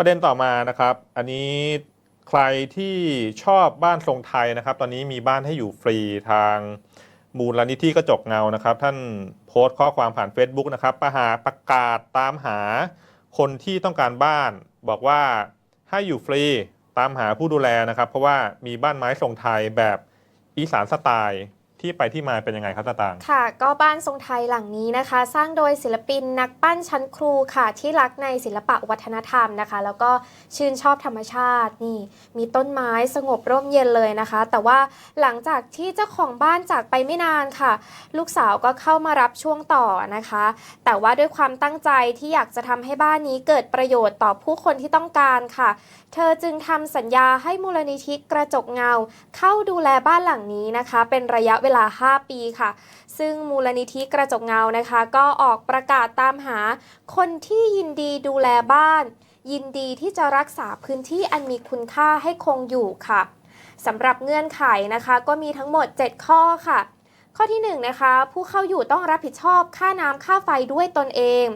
ประเด็นต่อมานะครับ อันนี้ใครที่ชอบบ้านทรงไทยนะครับ ตอนนี้มีบ้านให้อยู่ฟรีทางมูลนิธิกระจกเงานะครับ ท่านโพสต์ข้อความผ่าน Facebook นะครับประหาประกาศตามหาคนที่ต้องการบ้าน บอกว่าให้อยู่ฟรีตามหาผู้ดูแลนะครับ เพราะว่ามีบ้านไม้ทรงไทยแบบอีสานสไตล์ ที่ไปที่มาเป็นยังไงครับตาตาง ค่ะ ก็บ้านทรงไทยหลังนี้นะคะ สร้างโดยศิลปินนักปั้นชั้นครูค่ะ ที่รักในศิลปะวัฒนธรรมนะคะ แล้วก็ชื่นชอบธรรมชาตินี่ มีต้นไม้สงบร่มเย็นเลยนะคะ แต่ว่าหลังจากที่เจ้าของบ้านจากไปไม่นานค่ะ ลูกสาวก็เข้ามารับช่วงต่อนะคะ แต่ว่าด้วยความตั้งใจที่อยากจะทำให้บ้านนี้เกิดประโยชน์ต่อผู้คนที่ต้องการค่ะ เธอจึงทำสัญญาให้มูลนิธิกระจกเงา เข้าดูแลบ้านหลังนี้นะคะ เป็นระยะเวลา 5 ปีค่ะ ซึ่งมูลนิธิกระจกเงานะคะ ก็ออกประกาศตามหา คนที่ยินดีดูแลบ้าน ยินดีที่จะรักษาพื้นที่อันมีคุณค่าให้คงอยู่ค่ะสำหรับเงื่อนไขนะคะ ก็มีทั้งหมด 7 ข้อค่ะ ข้อที่1นะคะ ผู้เข้าอยู่ต้องรับผิดชอบค่าน้ำค่าไฟด้วยตนเอง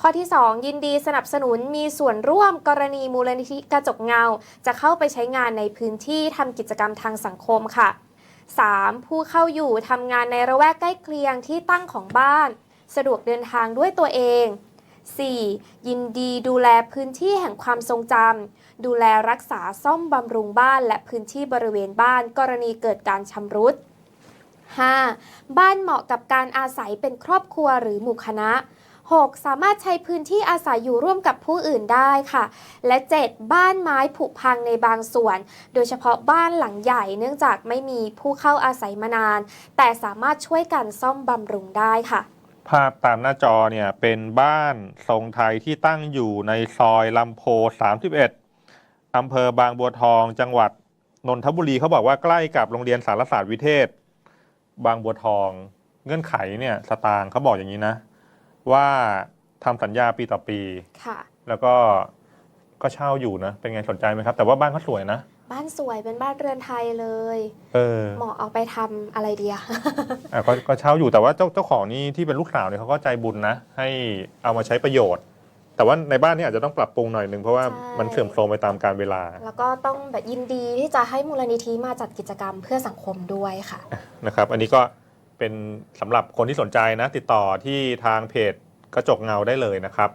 ข้อที่ 2 ยินดีสนับสนุนมีส่วนร่วมกรณีมูลนิธิกระจกเงา จะเข้าไปใช้งานในพื้นที่ทำกิจกรรมทางสังคมค่ะ 3. ผู้เข้าอยู่ทำงานในระแวกใกล้เคียงที่ตั้งของบ้าน สะดวกเดินทางด้วยตัวเอง 4. ยินดีดูแลพื้นที่แห่งความทรงจำดูแลรักษาซ่อมบำรุงบ้านและพื้นที่บริเวณบ้านกรณีเกิดการชำรุด 5. บ้านเหมาะกับการอาศัยเป็นครอบครัวหรือหมู่คณะ 6. สามารถใช้พื้นที่อาศัยอยู่ร่วมกับผู้อื่นได้ค่ะ และ 7. บ้านไม้ผุพังในบางส่วน โดยเฉพาะบ้านหลังใหญ่เนื่องจากไม่มีผู้เข้าอาศัยมานาน แต่สามารถช่วยกันซ่อมบำรุงได้ค่ะ ภาพตามหน้าจอเนี่ยเป็นบ้านทรงไทยที่ตั้งอยู่ในซอยลำโพ 31อำเภอบางบัวทอง จังหวัดนนทบุรีเขาบอกว่าใกล้กับโรงเรียนสารศาสตร์วิเทศ บางบัวทอง เงื่อนไขเนี่ยสตางค์เขาบอกอย่างนี้นะ ว่าทำสัญญาปีต่อปี ค่ะ แล้วก็ก็เช่าอยู่นะ เป็นไงสนใจไหมครับ แต่ว่าบ้านเขาสวยนะ บ้านสวยเป็นบ้านเรือนไทยเลย เออเหมาะเอาไปทำอะไรเดีย อะก็ก็เช่าอยู่แต่ว่าเจ้าเจ้าของนี่ที่เป็นลูกสาวเนี่ยเขาก็ใจบุญนะ ให้เอามาใช้ประโยชน์ แต่ว่าในบ้านนี่อาจจะต้องปรับปรุงหน่อยหนึ่งเพราะว่าใช่ มันเสื่อมโทรมไปตามกาลเวลาแล้วก็ต้องแบบยินดีที่จะให้มูลนิธิมาจัดกิจกรรมเพื่อสังคมด้วยค่ะ นะครับ อันนี้ก็ เป็นสำหรับคนที่สนใจนะ ติดต่อที่ทางเพจกระจกเงาได้เลยนะครับ